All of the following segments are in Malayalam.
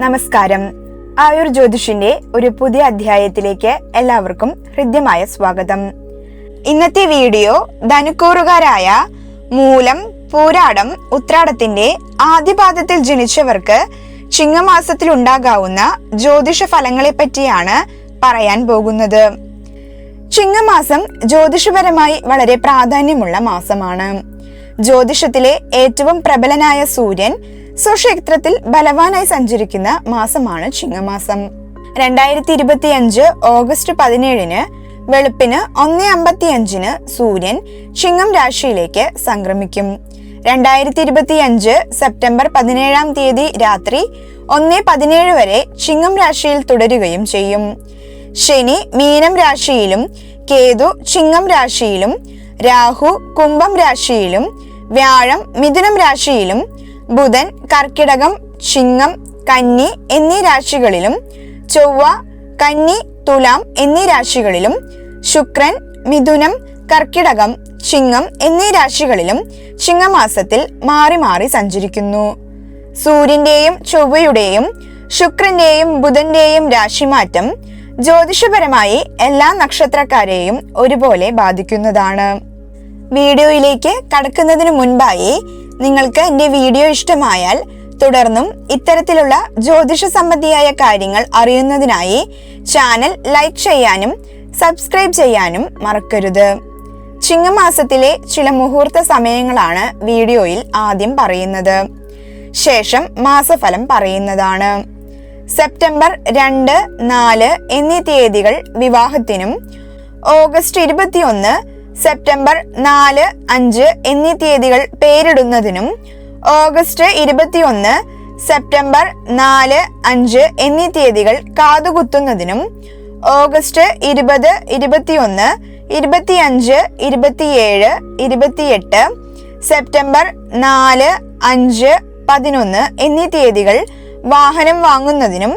നമസ്കാരം. ആയുർ ജ്യോതിഷിന്റെ ഒരു പുതിയ അധ്യായത്തിലേക്ക് എല്ലാവർക്കും ഹൃദ്യമായ സ്വാഗതം. ഇന്നത്തെ വീഡിയോ ധനുക്കൂറുകാരായ മൂലം പൂരാടം ഉത്രാടത്തിന്റെ ആദ്യപാദത്തിൽ ജനിച്ചവർക്ക് ചിങ്ങമാസത്തിൽ ഉണ്ടാകാവുന്ന ജ്യോതിഷ ഫലങ്ങളെ പറ്റിയാണ് പറയാൻ പോകുന്നത്. ചിങ്ങമാസം ജ്യോതിഷപരമായി വളരെ പ്രാധാന്യമുള്ള മാസമാണ്. ജ്യോതിഷത്തിലെ ഏറ്റവും പ്രബലനായ സൂര്യൻ സ്വക്ഷേത്രത്തിൽ ബലവാനായി സഞ്ചരിക്കുന്ന മാസമാണ് ചിങ്ങമാസം. രണ്ടായിരത്തി ഇരുപത്തി അഞ്ച് ഓഗസ്റ്റ് പതിനേഴിന് വെളുപ്പിന് ഒന്ന് അമ്പത്തി അഞ്ചിന് സൂര്യൻ ചിങ്ങം രാശിയിലേക്ക് സംക്രമിക്കും. രണ്ടായിരത്തി ഇരുപത്തി അഞ്ച് സെപ്റ്റംബർ പതിനേഴാം തീയതി രാത്രി ഒന്ന് പതിനേഴ് വരെ ചിങ്ങം രാശിയിൽ തുടരുകയും ചെയ്യും. ശനി മീനം രാശിയിലും കേതു ചിങ്ങം രാശിയിലും രാഹു കുംഭം രാശിയിലും വ്യാഴം മിഥുനം രാശിയിലും ബുധൻ കർക്കിടകം ചിങ്ങം കന്നി എന്നീ രാശികളിലും ചൊവ്വ കന്നി തുലാം എന്നീ രാശികളിലും ശുക്രൻ മിഥുനം കർക്കിടകം ചിങ്ങം എന്നീ രാശികളിലും ചിങ്ങമാസത്തിൽ മാറി മാറി സഞ്ചരിക്കുന്നു. സൂര്യന്റെയും ചൊവ്വയുടെയും ശുക്രന്റെയും ബുധന്റെയും രാശിമാറ്റം ജ്യോതിഷപരമായി എല്ലാ നക്ഷത്രക്കാരെയും ഒരുപോലെ ബാധിക്കുന്നതാണ്. വീഡിയോയിലേക്ക് കടക്കുന്നതിന് മുൻപായി നിങ്ങൾക്ക് എന്റെ വീഡിയോ ഇഷ്ടമായാൽ തുടർന്നും ഇത്തരത്തിലുള്ള ജ്യോതിഷ സംബന്ധിയായ കാര്യങ്ങൾ അറിയുന്നതിനായി ചാനൽ ലൈക്ക് ചെയ്യാനും സബ്സ്ക്രൈബ് ചെയ്യാനും മറക്കരുത്. ചിങ്ങമാസത്തിലെ ചില മുഹൂർത്ത സമയങ്ങളാണ് വീഡിയോയിൽ ആദ്യം പറയുന്നത്. ശേഷം മാസഫലം പറയുന്നതാണ്. സെപ്റ്റംബർ രണ്ട് നാല് എന്നീ തീയതികൾ വിവാഹത്തിനും ഓഗസ്റ്റ് ഇരുപത്തിയൊന്ന് സെപ്റ്റംബർ നാല് അഞ്ച് എന്നീ തീയതികൾ പേരിടുന്നതിനും ഓഗസ്റ്റ് ഇരുപത്തിയൊന്ന് സെപ്റ്റംബർ നാല് അഞ്ച് എന്നീ തീയതികൾ കാതുകുത്തുന്നതിനും ഓഗസ്റ്റ് ഇരുപത് ഇരുപത്തിയൊന്ന് ഇരുപത്തിയഞ്ച് ഇരുപത്തിയേഴ് ഇരുപത്തിയെട്ട് സെപ്റ്റംബർ നാല് അഞ്ച് പതിനൊന്ന് എന്നീ തീയതികൾ വാഹനം വാങ്ങുന്നതിനും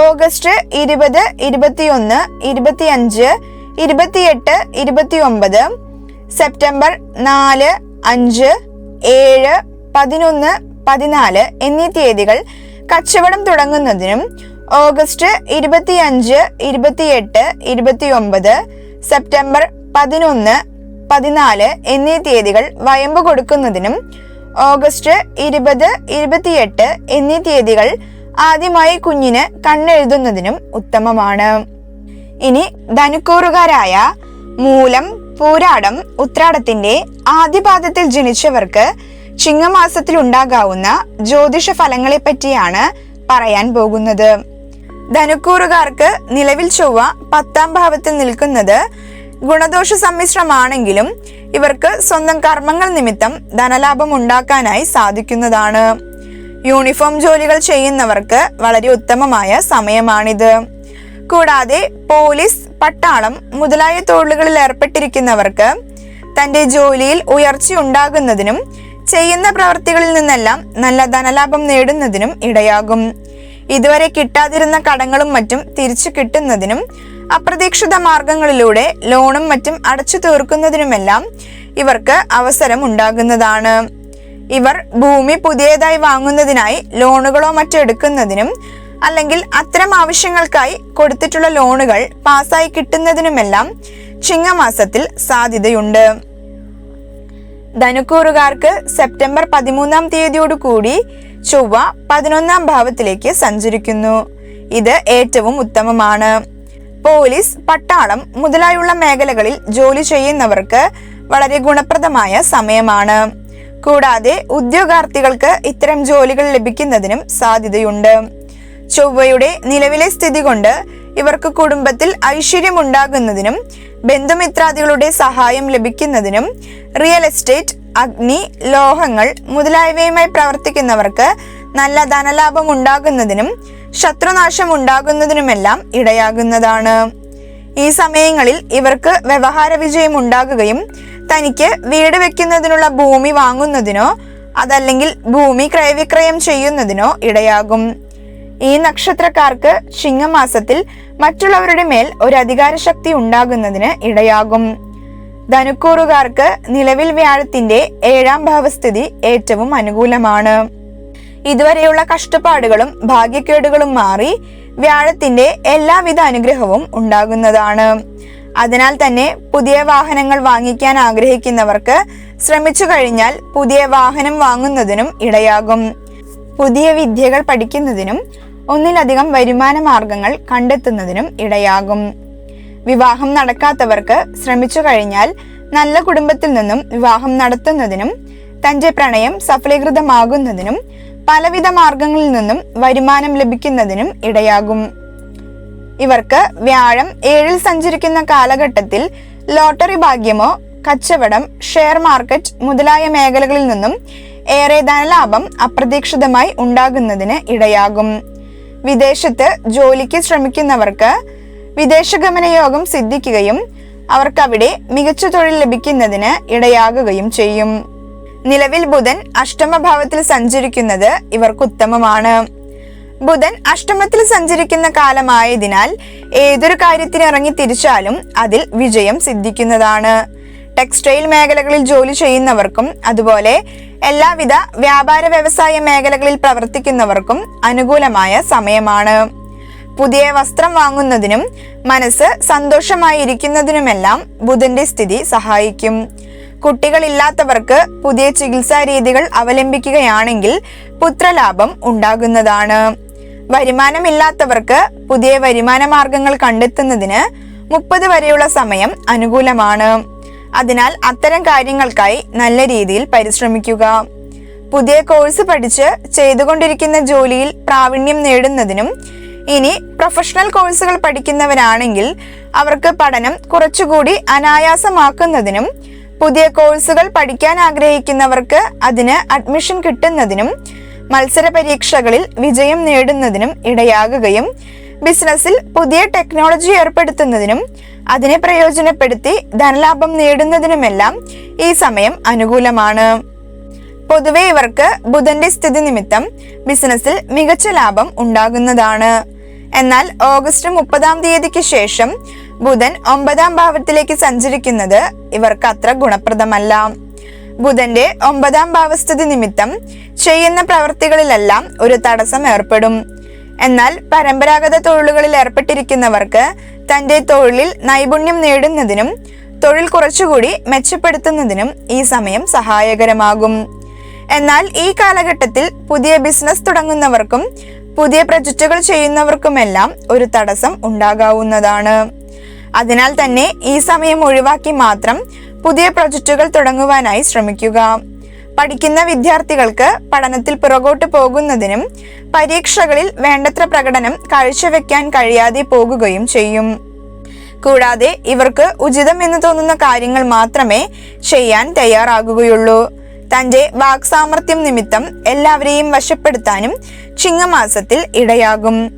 ഓഗസ്റ്റ് ഇരുപത് ഇരുപത്തിയൊന്ന് ഇരുപത്തിയഞ്ച് ഇരുപത്തിയെട്ട് ഇരുപത്തി ഒമ്പത് സെപ്റ്റംബർ നാല് അഞ്ച് ഏഴ് പതിനൊന്ന് പതിനാല് എന്നീ തീയതികൾ കച്ചവടം തുടങ്ങുന്നതിനും ഓഗസ്റ്റ് ഇരുപത്തിയഞ്ച് ഇരുപത്തിയെട്ട് ഇരുപത്തിയൊമ്പത് സെപ്റ്റംബർ പതിനൊന്ന് പതിനാല് എന്നീ തീയതികൾ വയമ്പ് കൊടുക്കുന്നതിനും ഓഗസ്റ്റ് ഇരുപത് ഇരുപത്തിയെട്ട് എന്നീ തീയതികൾ ആദ്യമായി കുഞ്ഞിന് കണ്ണെഴുതുന്നതിനും ഉത്തമമാണ്. ഇനി ധനുക്കൂറുകാരായ മൂലം പൂരാടം ഉത്രാടത്തിന്റെ ആദ്യപാദത്തിൽ ജനിച്ചവർക്ക് ചിങ്ങമാസത്തിൽ ഉണ്ടാകാവുന്ന ജ്യോതിഷ ഫലങ്ങളെ പറ്റിയാണ് പറയാൻ പോകുന്നത്. ധനുക്കൂറുകാർക്ക് നിലവിൽ ചൊവ്വ പത്താം ഭാവത്തിൽ നിൽക്കുന്നത് ഗുണദോഷ സമ്മിശ്രമാണെങ്കിലും ഇവർക്ക് സ്വന്തം കർമ്മങ്ങൾ നിമിത്തം ധനലാഭം ഉണ്ടാക്കാനായി സാധിക്കുന്നതാണ്. യൂണിഫോം ജോലികൾ ചെയ്യുന്നവർക്ക് വളരെ ഉത്തമമായ സമയമാണിത്. കൂടാതെ പോലീസ് പട്ടാളം മുതലായ തൊഴിലുകളിൽ ഏർപ്പെട്ടിരിക്കുന്നവർക്ക് തന്റെ ജോലിയിൽ ഉയർച്ച ഉണ്ടാകുന്നതിനും ചെയ്യുന്ന പ്രവർത്തികളിൽ നിന്നെല്ലാം നല്ല ധനലാഭം നേടുന്നതിനും ഇടയാകും. ഇതുവരെ കിട്ടാതിരുന്ന കടങ്ങളും മറ്റും തിരിച്ചു കിട്ടുന്നതിനും അപ്രതീക്ഷിത മാർഗങ്ങളിലൂടെ ലോണും മറ്റും അടച്ചു തീർക്കുന്നതിനുമെല്ലാം ഇവർക്ക് അവസരം ഉണ്ടാകുന്നതാണ്. ഇവർ ഭൂമി പുതിയതായി വാങ്ങുന്നതിനായി ലോണുകളോ മറ്റോ എടുക്കുന്നതിനും അല്ലെങ്കിൽ അത്തരം ആവശ്യങ്ങൾക്കായി കൊടുത്തിട്ടുള്ള ലോണുകൾ പാസ്സായി കിട്ടുന്നതിനുമെല്ലാം ചിങ്ങമാസത്തിൽ സാധ്യതയുണ്ട്. ധനുക്കൂറുകാർക്ക് സെപ്റ്റംബർ പതിമൂന്നാം തീയതിയോട് കൂടി ചൊവ്വ പതിനൊന്നാം ഭാവത്തിലേക്ക് സഞ്ചരിക്കുന്നു. ഇത് ഏറ്റവും ഉത്തമമാണ്. പോലീസ് പട്ടാളം മുതലായുള്ള മേഖലകളിൽ ജോലി ചെയ്യുന്നവർക്ക് വളരെ ഗുണപ്രദമായ സമയമാണ്. കൂടാതെ ഉദ്യോഗാർത്ഥികൾക്ക് ഇത്തരം ജോലികൾ ലഭിക്കുന്നതിനും സാധ്യതയുണ്ട്. ചൊവ്വയുടെ നിലവിലെ സ്ഥിതി കൊണ്ട് ഇവർക്ക് കുടുംബത്തിൽ ഐശ്വര്യം ഉണ്ടാകുന്നതിനും ബന്ധുമിത്രാദികളുടെ സഹായം ലഭിക്കുന്നതിനും റിയൽ എസ്റ്റേറ്റ് അഗ്നി ലോഹങ്ങൾ മുതലായവയുമായി പ്രവർത്തിക്കുന്നവർക്ക് നല്ല ധനലാഭം ഉണ്ടാകുന്നതിനും ശത്രുനാശം ഉണ്ടാകുന്നതിനുമെല്ലാം ഇടയാകുന്നതാണ്. ഈ സമയങ്ങളിൽ ഇവർക്ക് വ്യവഹാര വിജയം ഉണ്ടാകുകയും തനിക്ക് വീട് വെക്കുന്നതിനുള്ള ഭൂമി വാങ്ങുന്നതിനോ അതല്ലെങ്കിൽ ഭൂമി ക്രയവിക്രയം ചെയ്യുന്നതിനോ ഇടയാകും. ഈ നക്ഷത്രക്കാർക്ക് ചിങ്ങമാസത്തിൽ മറ്റുള്ളവരുടെ മേൽ ഒരു അധികാരശക്തി ഉണ്ടാകുന്നതിന് ഇടയാകും. ധനുക്കൂറുകാർക്ക് നിലവിൽ വ്യാഴത്തിന്റെ ഏഴാം ഭാവസ്ഥിതി ഏറ്റവും അനുകൂലമാണ്. ഇതുവരെയുള്ള കഷ്ടപ്പാടുകളും ഭാഗ്യക്കേടുകളും മാറി വ്യാഴത്തിന്റെ എല്ലാവിധ അനുഗ്രഹവും ഉണ്ടാകുന്നതാണ്. അതിനാൽ തന്നെ പുതിയ വാഹനങ്ങൾ വാങ്ങിക്കാൻ ആഗ്രഹിക്കുന്നവർക്ക് ശ്രമിച്ചു കഴിഞ്ഞാൽ പുതിയ വാഹനം വാങ്ങുന്നതിനും ഇടയാകും. പുതിയ വിദ്യകൾ പഠിക്കുന്നതിനും ഒന്നിലധികം വരുമാന മാർഗങ്ങൾ കണ്ടെത്തുന്നതിനും ഇടയാകും. വിവാഹം നടക്കാത്തവർക്ക് ശ്രമിച്ചു കഴിഞ്ഞാൽ നല്ല കുടുംബത്തിൽ നിന്നും വിവാഹം നടത്തുന്നതിനും തന്റെ പ്രണയം സഫലീകൃതമാകുന്നതിനും പലവിധ മാർഗങ്ങളിൽ നിന്നും വരുമാനം ലഭിക്കുന്നതിനും ഇടയാകും. ഇവർക്ക് വ്യാഴം ഏഴിൽ സഞ്ചരിക്കുന്ന കാലഘട്ടത്തിൽ ലോട്ടറി ഭാഗ്യമോ കച്ചവടം ഷെയർ മാർക്കറ്റ് മുതലായ മേഖലകളിൽ നിന്നും ഏറെ ധനലാഭം അപ്രതീക്ഷിതമായി ഉണ്ടാകുന്നതിന് ഇടയാകും. വിദേശത്ത് ജോലിക്ക് ശ്രമിക്കുന്നവർക്ക് വിദേശഗമന യോഗം സിദ്ധിക്കുകയും അവർക്കവിടെ മികച്ച തൊഴിൽ ലഭിക്കുന്നതിന് ഇടയാകുകയും ചെയ്യും. നിലവിൽ ബുധൻ അഷ്ടമഭാവത്തിൽ സഞ്ചരിക്കുന്നത് ഇവർക്ക് ഉത്തമമാണ്. ബുധൻ അഷ്ടമത്തിൽ സഞ്ചരിക്കുന്ന കാലമായതിനാൽ ഏതൊരു കാര്യത്തിനിറങ്ങി തിരിച്ചാലും അതിൽ വിജയം സിദ്ധിക്കുന്നതാണ്. ടെക്സ്റ്റൈൽ മേഖലകളിൽ ജോലി ചെയ്യുന്നവർക്കും അതുപോലെ എല്ലാവിധ വ്യാപാര വ്യവസായ മേഖലകളിൽ പ്രവർത്തിക്കുന്നവർക്കും അനുകൂലമായ സമയമാണ്. പുതിയ വസ്ത്രം വാങ്ങുന്നതിനും മനസ്സ് സന്തോഷമായിരിക്കുന്നതിനുമെല്ലാം ബുധന്റെ സ്ഥിതി സഹായിക്കും. കുട്ടികളില്ലാത്തവർക്ക് പുതിയ ചികിത്സാ രീതികൾ അവലംബിക്കുകയാണെങ്കിൽ പുത്രലാഭം ഉണ്ടാകുന്നതാണ്. വരുമാനമില്ലാത്തവർക്ക് പുതിയ വരുമാന മാർഗങ്ങൾ കണ്ടെത്തുന്നതിന് മുപ്പത് വരെയുള്ള സമയം അനുകൂലമാണ്. അതിനാൽ അത്തരം കാര്യങ്ങൾക്കായി നല്ല രീതിയിൽ പരിശ്രമിക്കുക. പുതിയ കോഴ്സ് പഠിച്ച് ചെയ്തുകൊണ്ടിരിക്കുന്ന ജോലിയിൽ പ്രാവീണ്യം നേടുന്നതിനും ഇനി പ്രൊഫഷണൽ കോഴ്സുകൾ പഠിക്കുന്നവരാണെങ്കിൽ അവർക്ക് പഠനം കുറച്ചുകൂടി അനായാസമാക്കുന്നതിനും പുതിയ കോഴ്സുകൾ പഠിക്കാൻ ആഗ്രഹിക്കുന്നവർക്ക് അതിന് അഡ്മിഷൻ കിട്ടുന്നതിനും മത്സര പരീക്ഷകളിൽ വിജയം നേടുന്നതിനും ഇടയാകുകയും ബിസിനസ്സിൽ പുതിയ ടെക്നോളജി ഏർപ്പെടുത്തുന്നതിനും അതിനെ പ്രയോജനപ്പെടുത്തി ധനലാഭം നേടുന്നതിനുമെല്ലാം ഈ സമയം അനുകൂലമാണ്. പൊതുവെ ഇവർക്ക് ബുധന്റെ സ്ഥിതി നിമിത്തം ബിസിനസ്സിൽ മികച്ച ലാഭം ഉണ്ടാകുന്നതാണ്. എന്നാൽ ഓഗസ്റ്റ് മുപ്പതാം തീയതിക്ക് ശേഷം ബുധൻ ഒമ്പതാം ഭാവത്തിലേക്ക് സഞ്ചരിക്കുന്നത് ഇവർക്ക് അത്ര ഗുണപ്രദമല്ല. ബുധന്റെ ഒമ്പതാം ഭാവസ്ഥിതി നിമിത്തം ചെയ്യുന്ന പ്രവർത്തികളിലെല്ലാം ഒരു തടസ്സം ഏർപ്പെടും. എന്നാൽ പരമ്പരാഗത തൊഴിലുകളിൽ ഏർപ്പെട്ടിരിക്കുന്നവർക്ക് തന്റെ തൊഴിലിൽ നൈപുണ്യം നേടുന്നതിനും തൊഴിൽ കുറച്ചുകൂടി മെച്ചപ്പെടുത്തുന്നതിനും ഈ സമയം സഹായകരമാകും. എന്നാൽ ഈ കാലഘട്ടത്തിൽ പുതിയ ബിസിനസ് തുടങ്ങുന്നവർക്കും പുതിയ പ്രൊജക്റ്റുകൾ ചെയ്യുന്നവർക്കുമെല്ലാം ഒരു തടസ്സം ഉണ്ടാകാവുന്നതാണ്. അതിനാൽ തന്നെ ഈ സമയം ഒഴിവാക്കി മാത്രം പുതിയ പ്രൊജക്റ്റുകൾ തുടങ്ങുവാനായി ശ്രമിക്കുക. പഠിക്കുന്ന വിദ്യാർത്ഥികൾക്ക് പഠനത്തിൽ പുറകോട്ട് പോകുന്നതിനും പരീക്ഷകളിൽ വേണ്ടത്ര പ്രകടനം കാഴ്ചവെക്കാൻ കഴിയാതെ പോകുകയും ചെയ്യും. കൂടാതെ ഇവർക്ക് ഉചിതം എന്ന് തോന്നുന്ന കാര്യങ്ങൾ മാത്രമേ ചെയ്യാൻ തയ്യാറാകുകയുള്ളൂ. തന്റെ വാക്സാമർത്ഥ്യം നിമിത്തം എല്ലാവരെയും വശപ്പെടുത്താനും ചിങ്ങമാസത്തിൽ ഇടയാകും.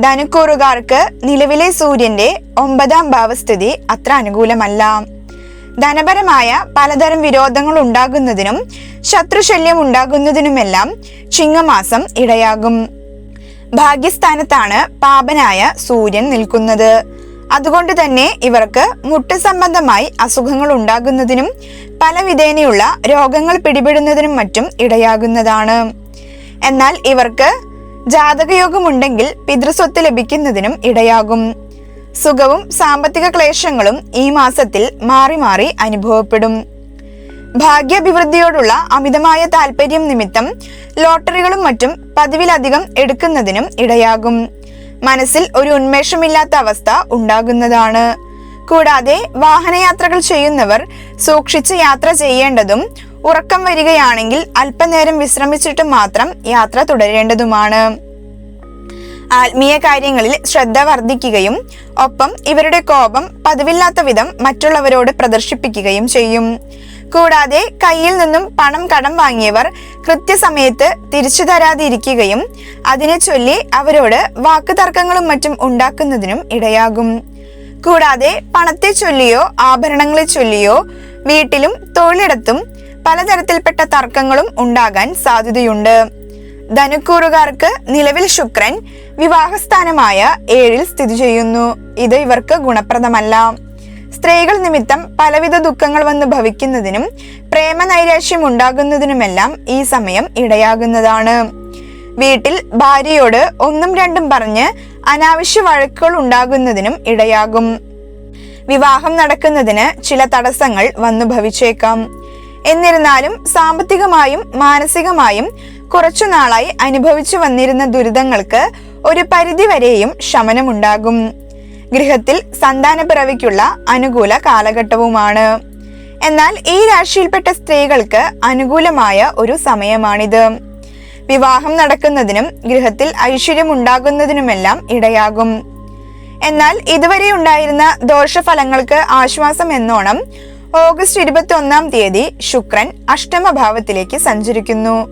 ധനുക്കൂറുകാർക്ക് നിലവിലെ സൂര്യന്റെ ഒമ്പതാം ഭാവസ്ഥിതി അത്ര അനുകൂലമല്ല. ധനപരമായ പലതരം വിരോധങ്ങൾ ഉണ്ടാകുന്നതിനും ശത്രുശല്യം ഉണ്ടാകുന്നതിനുമെല്ലാം ചിങ്ങമാസം ഇടയാകും. ഭാഗ്യസ്ഥാനത്താണ് പാപനായ സൂര്യൻ നിൽക്കുന്നത്. അതുകൊണ്ട് തന്നെ ഇവർക്ക് മുട്ട് സംബന്ധമായി അസുഖങ്ങൾ ഉണ്ടാകുന്നതിനും പല വിധേനയുള്ള രോഗങ്ങൾ പിടിപെടുന്നതിനും മറ്റും ഇടയാകുന്നതാണ്. എന്നാൽ ഇവർക്ക് ജാതകയോഗമുണ്ടെങ്കിൽ പിതൃസ്വത്ത് ലഭിക്കുന്നതിനും ഇടയാകും. സുഖവും സാമ്പത്തിക ക്ലേശങ്ങളും ഈ മാസത്തിൽ മാറി മാറി അനുഭവപ്പെടും. ഭാഗ്യാഭിവൃദ്ധിയോടുള്ള അമിതമായ താല്പര്യം നിമിത്തം ലോട്ടറികളും മറ്റും പതിവിലധികം എടുക്കുന്നതിനും ഇടയാകും. മനസ്സിൽ ഒരു ഉന്മേഷമില്ലാത്ത അവസ്ഥ ഉണ്ടാകുന്നതാണ്. കൂടാതെ വാഹനയാത്രകൾ ചെയ്യുന്നവർ സൂക്ഷിച്ച് യാത്ര ചെയ്യേണ്ടതും ഉറക്കം വരികയാണെങ്കിൽ അല്പനേരം വിശ്രമിച്ചിട്ട് മാത്രം യാത്ര തുടരേണ്ടതുമാണ്. ആത്മീയ കാര്യങ്ങളിൽ ശ്രദ്ധ വർദ്ധിക്കുകയും ഒപ്പം ഇവരുടെ കോപം പതിവില്ലാത്ത വിധം മറ്റുള്ളവരോട് പ്രദർശിപ്പിക്കുകയും ചെയ്യും. കൂടാതെ കയ്യിൽ നിന്നും പണം കടം വാങ്ങിയവർ കൃത്യസമയത്ത് തിരിച്ചു തരാതിരിക്കുകയും അതിനെ ചൊല്ലി അവരോട് വാക്കുതർക്കങ്ങളും മറ്റും ഉണ്ടാക്കുന്നതിനും ഇടയാകും. കൂടാതെ പണത്തെ ചൊല്ലിയോ ആഭരണങ്ങളെ ചൊല്ലിയോ വീട്ടിലും തൊഴിലിടത്തും പലതരത്തിൽപ്പെട്ട തർക്കങ്ങളും ഉണ്ടാകാൻ സാധ്യതയുണ്ട്. ധനുക്കൂറുകാർക്ക് നിലവിൽ ശുക്രൻ വിവാഹസ്ഥാനമായ ഏഴിൽ സ്ഥിതി ചെയ്യുന്നു. ഇത് ഇവർക്ക് ഗുണപ്രദമല്ല. സ്ത്രീകൾ നിമിത്തം പലവിധ ദുഃഖങ്ങൾ വന്ന് ഭവിക്കുന്നതിനും പ്രേമനൈരാശ്യം ഉണ്ടാകുന്നതിനുമെല്ലാം ഈ സമയം ഇടയാകുന്നതാണ്. വീട്ടിൽ ഭാര്യയോട് ഒന്നും രണ്ടും പറഞ്ഞ് അനാവശ്യ വഴക്കുകൾ ഉണ്ടാകുന്നതിനും ഇടയാകും. വിവാഹം നടക്കുന്നതിന് ചില തടസ്സങ്ങൾ വന്നു ഭവിച്ചേക്കാം. എന്നിരുന്നാലും സാമ്പത്തികമായും മാനസികമായും കുറച്ചു നാളായി അനുഭവിച്ചു വന്നിരുന്ന ദുരിതങ്ങൾക്ക് ഒരു പരിധിവരെയും ശമനമുണ്ടാകും. ഗൃഹത്തിൽ സന്താനപ്പിറവിക്കുള്ള അനുകൂല കാലഘട്ടവുമാണ്. എന്നാൽ ഈ രാശിയിൽപ്പെട്ട സ്ത്രീകൾക്ക് അനുകൂലമായ ഒരു സമയമാണിത്. വിവാഹം നടക്കുന്നതിനും ഗൃഹത്തിൽ ഐശ്വര്യം ഉണ്ടാകുന്നതിനുമെല്ലാം ഇടയാകും. എന്നാൽ ഇതുവരെ ഉണ്ടായിരുന്ന ദോഷഫലങ്ങൾക്ക് ആശ്വാസം എന്നോണം ഓഗസ്റ്റ് ഇരുപത്തി ഒന്നാം തീയതി ശുക്രൻ അഷ്ടമഭാവത്തിലേക്ക് സഞ്ചരിക്കുന്നു.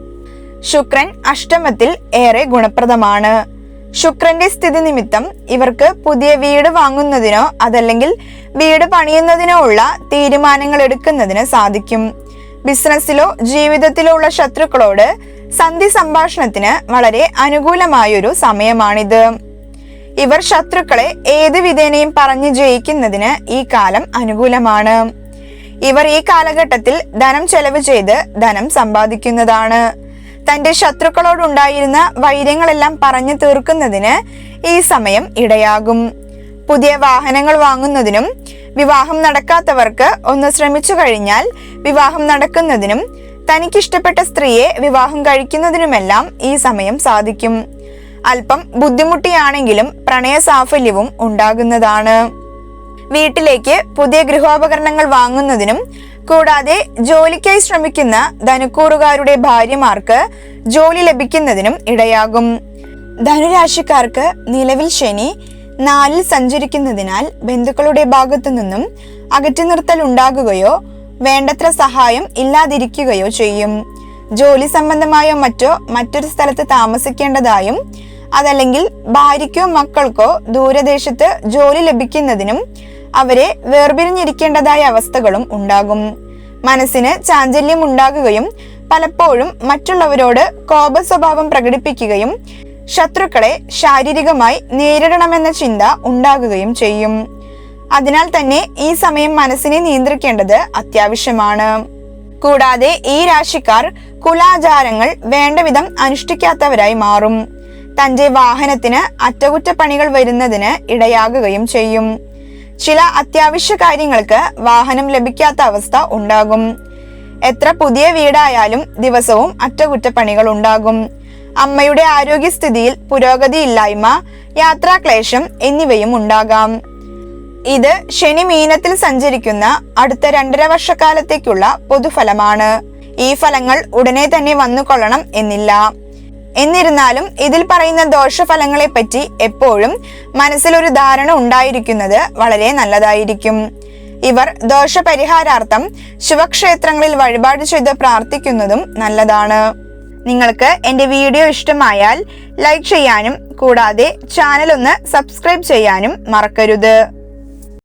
ശുക്രൻ അഷ്ടമത്തിൽ ഏറെ ഗുണപ്രദമാണ്. ശുക്രന്റെ സ്ഥിതി നിമിത്തം ഇവർക്ക് പുതിയ വീട് വാങ്ങുന്നതിനോ അതല്ലെങ്കിൽ വീട് പണിയുന്നതിനോ ഉള്ള തീരുമാനങ്ങൾ എടുക്കുന്നതിന് സാധിക്കും. ബിസിനസ്സിലോ ജീവിതത്തിലോ ഉള്ള ശത്രുക്കളോട് സന്ധി സംഭാഷണത്തിന് വളരെ അനുകൂലമായൊരു സമയമാണിത്. ഇവർ ശത്രുക്കളെ ഏത് വിധേനയും പറഞ്ഞു ജയിക്കുന്നതിന് ഈ കാലം അനുകൂലമാണ്. ഇവർ ഈ കാലഘട്ടത്തിൽ ധനം ചെലവ് ചെയ്ത് ധനം സമ്പാദിക്കുന്നതാണ്. തന്റെ ശത്രുക്കളോടുണ്ടായിരുന്ന വൈര്യങ്ങളെല്ലാം പറഞ്ഞു തീർക്കുന്നതിന് ഈ സമയം ഇടയാകും. പുതിയ വാഹനങ്ങൾ വാങ്ങുന്നതിനും വിവാഹം നടക്കാത്തവർക്ക് ഒന്ന് ശ്രമിച്ചു കഴിഞ്ഞാൽ വിവാഹം നടക്കുന്നതിനും തനിക്കിഷ്ടപ്പെട്ട സ്ത്രീയെ വിവാഹം കഴിക്കുന്നതിനുമെല്ലാം ഈ സമയം സാധിക്കും. അല്പം ബുദ്ധിമുട്ടിയാണെങ്കിലും പ്രണയ സാഫല്യവും ഉണ്ടാകുന്നതാണ്. വീട്ടിലേക്ക് പുതിയ ഗൃഹോപകരണങ്ങൾ വാങ്ങുന്നതിനും കൂടാതെ ജോലിക്കായി ശ്രമിക്കുന്ന ധനുക്കൂറുകാരുടെ ഭാര്യമാർക്ക് ജോലി ലഭിക്കുന്നതിനും ഇടയാകും. ധനുരാശിക്കാർക്ക് നിലവിൽ ശനി നാലിൽ സഞ്ചരിക്കുന്നതിനാൽ ബന്ധുക്കളുടെ ഭാഗത്തു നിന്നും അകറ്റി നിർത്തൽ ഉണ്ടാകുകയോ വേണ്ടത്ര സഹായം ഇല്ലാതിരിക്കുകയോ ചെയ്യും. ജോലി സംബന്ധമായോ മറ്റോ മറ്റൊരു സ്ഥലത്ത് താമസിക്കേണ്ടതായും അതല്ലെങ്കിൽ ഭാര്യയ്ക്കോ മക്കൾക്കോ ദൂരദേശത്ത് ജോലി ലഭിക്കുന്നതിനും അവരെ വേർപിരിഞ്ഞിരിക്കേണ്ടതായ അവസ്ഥകളും ഉണ്ടാകും. മനസ്സിന് ചാഞ്ചല്യം ഉണ്ടാകുകയും പലപ്പോഴും മറ്റുള്ളവരോട് കോപ സ്വഭാവം പ്രകടിപ്പിക്കുകയും ശത്രുക്കളെ ശാരീരികമായി നേരിടണമെന്ന ചിന്ത ഉണ്ടാകുകയും ചെയ്യും. അതിനാൽ തന്നെ ഈ സമയം മനസ്സിനെ നിയന്ത്രിക്കേണ്ടത് അത്യാവശ്യമാണ്. കൂടാതെ ഈ രാശിക്കാർ കുലാചാരങ്ങൾ വേണ്ടവിധം അനുഷ്ഠിക്കാത്തവരായി മാറും. തന്റെ വാഹനത്തിന് അറ്റകുറ്റപ്പണികൾ വരുന്നതിന് ഇടയാകുകയും ചെയ്യും. ചില അത്യാവശ്യ കാര്യങ്ങൾക്ക് വാഹനം ലഭിക്കാത്ത അവസ്ഥ ഉണ്ടാകും. എത്ര പുതിയ വീടായാലും ദിവസവും അറ്റകുറ്റപ്പണികൾ ഉണ്ടാകും. അമ്മയുടെ ആരോഗ്യസ്ഥിതിയിൽ പുരോഗതിയില്ലായ്മ യാത്രാക്ലേശം എന്നിവയും ഉണ്ടാകാം. ഇത് ശനി മീനത്തിൽ സഞ്ചരിക്കുന്ന അടുത്ത രണ്ടര വർഷക്കാലത്തേക്കുള്ള പൊതുഫലമാണ്. ഈ ഫലങ്ങൾ ഉടനെ തന്നെ വന്നുകൊള്ളണം എന്നില്ല. എന്നിരുന്നാലും ഇതിൽ പറയുന്ന ദോഷഫലങ്ങളെ പറ്റി എപ്പോഴും മനസ്സിലൊരു ധാരണ ഉണ്ടായിരിക്കുന്നത് വളരെ നല്ലതായിരിക്കും. ഇവർ ദോഷപരിഹാരാർത്ഥം ശിവക്ഷേത്രങ്ങളിൽ വഴിപാട് ചെയ്ത് പ്രാർത്ഥിക്കുന്നതും നല്ലതാണ്. നിങ്ങൾക്ക് എന്റെ വീഡിയോ ഇഷ്ടമായാൽ ലൈക്ക് ചെയ്യാനും കൂടാതെ ചാനൽ ഒന്ന് സബ്സ്ക്രൈബ് ചെയ്യാനും മറക്കരുത്.